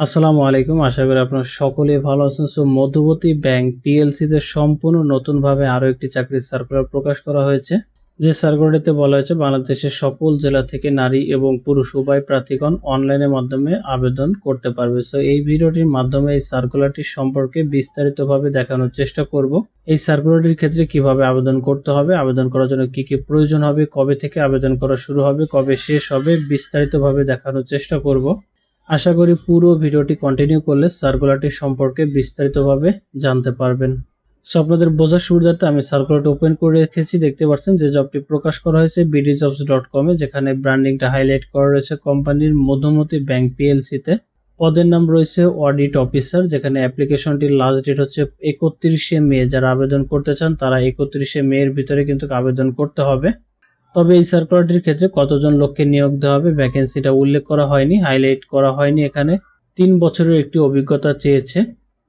আসসালামু আলাইকুম। আশা করি আপনারা সকলেই ভালো আছেন। সো, মধ্যবর্তী ব্যাংক পিএলসি তে সম্পূর্ণ নতুনভাবে আরও একটি চাকরির সার্কুলার প্রকাশ করা হয়েছে। যে সার্কুলারটিতে বলা হয়েছে, বাংলাদেশের সকল জেলা থেকে নারী এবং পুরুষ উভয় প্রার্থীগণ অনলাইনের মাধ্যমে আবেদন করতে পারবে। সো, এই ভিডিওটির মাধ্যমে এই সার্কুলারটি সম্পর্কে বিস্তারিতভাবে দেখানোর চেষ্টা করব। এই সার্কুলারটির ক্ষেত্রে কীভাবে আবেদন করতে হবে, আবেদন করার জন্য কি কি প্রয়োজন হবে, কবে থেকে আবেদন করা শুরু হবে, কবে শেষ হবে, বিস্তারিতভাবে দেখানোর চেষ্টা করব। আশা করি পুরো ভিডিওটি কন্টিনিউ করলে সার্কুলারটি সম্পর্কে বিস্তারিতভাবে জানতে পারবেন। সো আপনাদের বোঝার সুবিধার্থে আমি সার্কুলারটি ওপেন করে রেখেছি। দেখতে পাচ্ছেন যে জবটি প্রকাশ করা হয়েছে বিডি জবস ডট কমে যেখানে ব্র্যান্ডিংটা হাইলাইট করা রয়েছে কোম্পানির মধ্যমতি ব্যাংক পিএলসিতে পদের নাম রয়েছে অডিট অফিসার যেখানে অ্যাপ্লিকেশনটির লাস্ট ডেট হচ্ছে একত্রিশে মে। যারা আবেদন করতে চান, তারা একত্রিশে মে এর ভিতরে কিন্তু আবেদন করতে হবে। তবে এই সার্কুলারটির ক্ষেত্রে কতজন লোককে নিয়োগ দেওয়া হবে? ভ্যাকেন্সিটা উল্লেখ করা হয়নি হাইলাইট করা হয়নি এখানে। তিন বছরের একটি অভিজ্ঞতা চেয়েছে।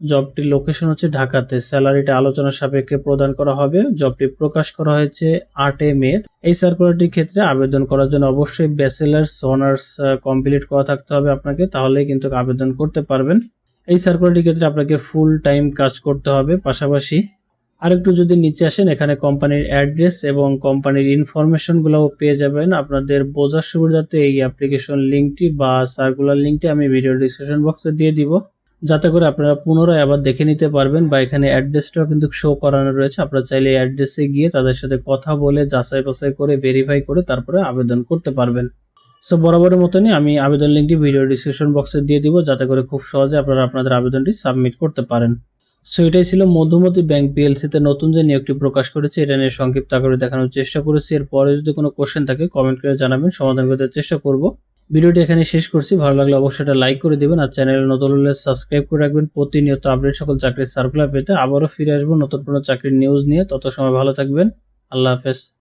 জবটির লোকেশন হচ্ছে ঢাকাতে। স্যালারিটা আলোচনা সাপেক্ষে প্রদান করা হবে। জবটি প্রকাশ করা হয়েছে আটে মে। এই সার্কুলারটির ক্ষেত্রে আবেদন করার জন্য অবশ্যই ব্যাচেলার্স অনার্স কমপ্লিট করা থাকতে হবে আপনাকে। তাহলেই কিন্তু আবেদন করতে পারবেন। এই সার্কুলারটির ক্ষেত্রে আপনাকে ফুল টাইম কাজ করতে হবে। পাশাপাশি আরেকটু যদি নিচে আসেন, এখানে কোম্পানির অ্যাড্রেস এবং কোম্পানির ইনফরমেশন গুলোও পেয়ে যাবেন। আপনাদের বোঝার সুবিধাতে এই অ্যাপ্লিকেশন লিঙ্কটি বা সার্কুলার লিঙ্কটি আমি ভিডিও ডিসক্রিপশন বক্সে দিয়ে দিব। যাতে করে আপনারা পুনরায় আবার দেখে নিতে পারবেন বা এখানে অ্যাড্রেসটাও কিন্তু শো করানো রয়েছে। আপনারা চাইলে এই অ্যাড্রেসে গিয়ে তাদের সাথে কথা বলে, যাচাই বাছাই করে ভেরিফাই করে তারপরে আবেদন করতে পারবেন। সো বরাবরের মতনই আমি আবেদন লিঙ্কটি ভিডিও ডিসক্রিপশন বক্সে দিয়ে দিব, যাতে করে খুব সহজে আপনারা আপনাদের আবেদনটি সাবমিট করতে পারেন। সো এটাই ছিল মধুমতি ব্যাংক পিএলসি তে নতুন যে নিয়োগটি প্রকাশ করেছে, এটা নিয়ে সংক্ষিপ্ত আকারে দেখানোর চেষ্টা করেছি। এরপরে যদি কোনো কোশ্চেন থাকে কমেন্ট করে জানাবেন, সমাধান করতে চেষ্টা করব। ভিডিওটি এখানে শেষ করছি। ভালো লাগলে অবশ্যই এটা লাইক করে দিবেন আর চ্যানেলে নতুন হলে সাবস্ক্রাইব করে রাখবেন। প্রতিনিয়ত আপডেট সকল চাকরির সার্কুলার পেতে আবারও ফিরে আসব নতুন কোনো চাকরির নিউজ নিয়ে। তত সময় ভালো থাকবেন। আল্লাহ হাফেজ।